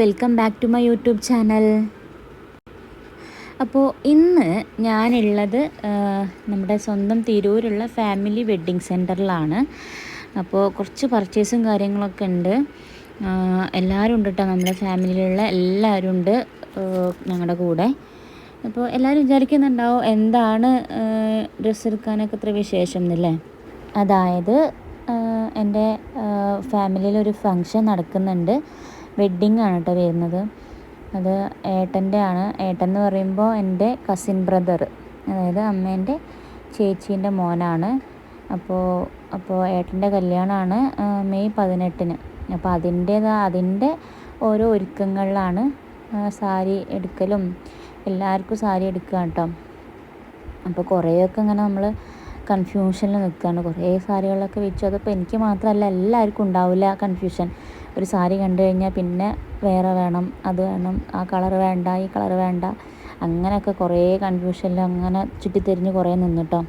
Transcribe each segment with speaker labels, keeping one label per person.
Speaker 1: Welcome back to my YouTube channel അപ്പോൾ ഇന്ന് ഞാനുള്ളത് നമ്മുടെ സ്വന്തം തിരൂരുള്ള ഫാമിലി വെഡ്ഡിങ് സെന്ററിലാണ് അപ്പോൾ കുറച്ച് പർച്ചേസും കാര്യങ്ങളൊക്കെ ഉണ്ട്. എല്ലാവരും ഉണ്ട് കേട്ടോ നമ്മുടെ ഫാമിലിയിലുള്ള എല്ലാവരും ഉണ്ട് ഞങ്ങളുടെ കൂടെ. അപ്പോൾ എല്ലാവരും വിചാരിക്കുന്നുണ്ടാവും എന്താണ് ഡ്രസ്സ് എടുക്കാനൊക്കെ ഇത്ര വിശേഷം എന്നല്ലേ അതായത് എന്റെ ഫാമിലിയിൽ ഒരു ഫങ്ഷൻ നടക്കുന്നുണ്ട്. വെഡ്ഡിങ് ആണ് കേട്ടോ വരുന്നത്. അത് ഏട്ടന്റെ ആണ്. ഏട്ടൻ എന്ന് പറയുമ്പോൾ എന്റെ കസിൻ ബ്രദർ അതായത് അമ്മേന്റെ ചേച്ചീന്റെ മോനാണ്. അപ്പോൾ അപ്പോൾ ഏട്ടന്റെ കല്യാണമാണ് മെയ് പതിനെട്ടിന്. അപ്പോൾ അതിന്റേതാ അതിന്റെ ഓരോ ഒരുക്കങ്ങളിലാണ് സാരി എടുക്കലും എല്ലാവർക്കും സാരി എടുക്കുക കേട്ടോ അപ്പോൾ കുറേയൊക്കെ ഇങ്ങനെ നമ്മൾ കൺഫ്യൂഷനിൽ നിൽക്കുകയാണ് കുറേ സാരികളൊക്കെ വെച്ചു അതിപ്പോൾ എനിക്ക് മാത്രമല്ല എല്ലാവർക്കും ഉണ്ടാവില്ല കൺഫ്യൂഷൻ ഒരു സാരി കണ്ടു കഴിഞ്ഞാൽ പിന്നെ വേറെ വേണം അത് വേണം ആ കളർ വേണ്ട ഈ കളർ വേണ്ട. അങ്ങനെയൊക്കെ കുറേ കൺഫ്യൂഷനിൽ അങ്ങനെ ചുറ്റിത്തിരിഞ്ഞ് കുറേ നിന്നിട്ടോ.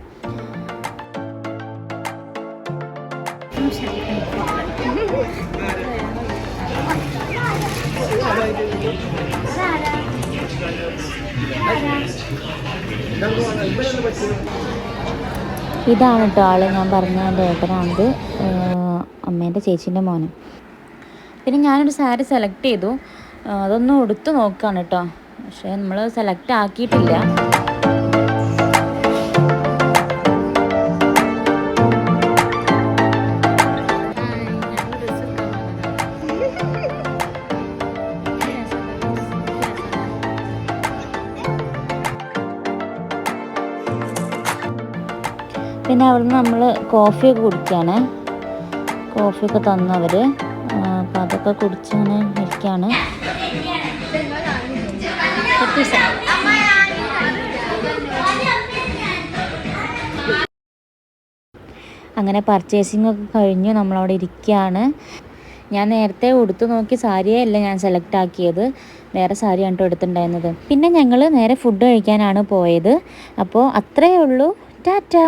Speaker 1: ഇതാണ് കേട്ടോ ആൾ ഞാൻ പറഞ്ഞ എന്റെ ഏട്ടനാണിത്. അമ്മേന്റെ ചേച്ചീന്റെ മോന്. പിന്നെ ഞാനൊരു സാരി സെലക്ട് ചെയ്തു. അതൊന്നും ഉടുത്ത് നോക്കുകയാണ് കേട്ടോ പക്ഷേ നമ്മൾ സെലക്ട് ആക്കിയിട്ടില്ല. പിന്നെ അവിടുന്ന് നമ്മൾ കോഫിയൊക്കെ കുടിക്കുകയാണ് കോഫിയൊക്കെ തന്നവർ അപ്പം അതൊക്കെ കുടിച്ചിങ്ങനെ ഇരിക്കുകയാണ് അങ്ങനെ പർച്ചേസിംഗ് ഒക്കെ കഴിഞ്ഞു നമ്മളവിടെ ഇരിക്കുകയാണ് ഞാൻ നേരത്തെ ഉടുത്തു നോക്കി സാരിയേ അല്ല ഞാൻ സെലക്ട് ആക്കിയത്. വേറെ സാരിയാണ് കേട്ടോ എടുത്തിട്ടുണ്ടായിരുന്നത് പിന്നെ ഞങ്ങൾ നേരെ ഫുഡ് കഴിക്കാനാണ് പോയത്. അപ്പോൾ അത്രയേ ഉള്ളൂ. ടാറ്റാ!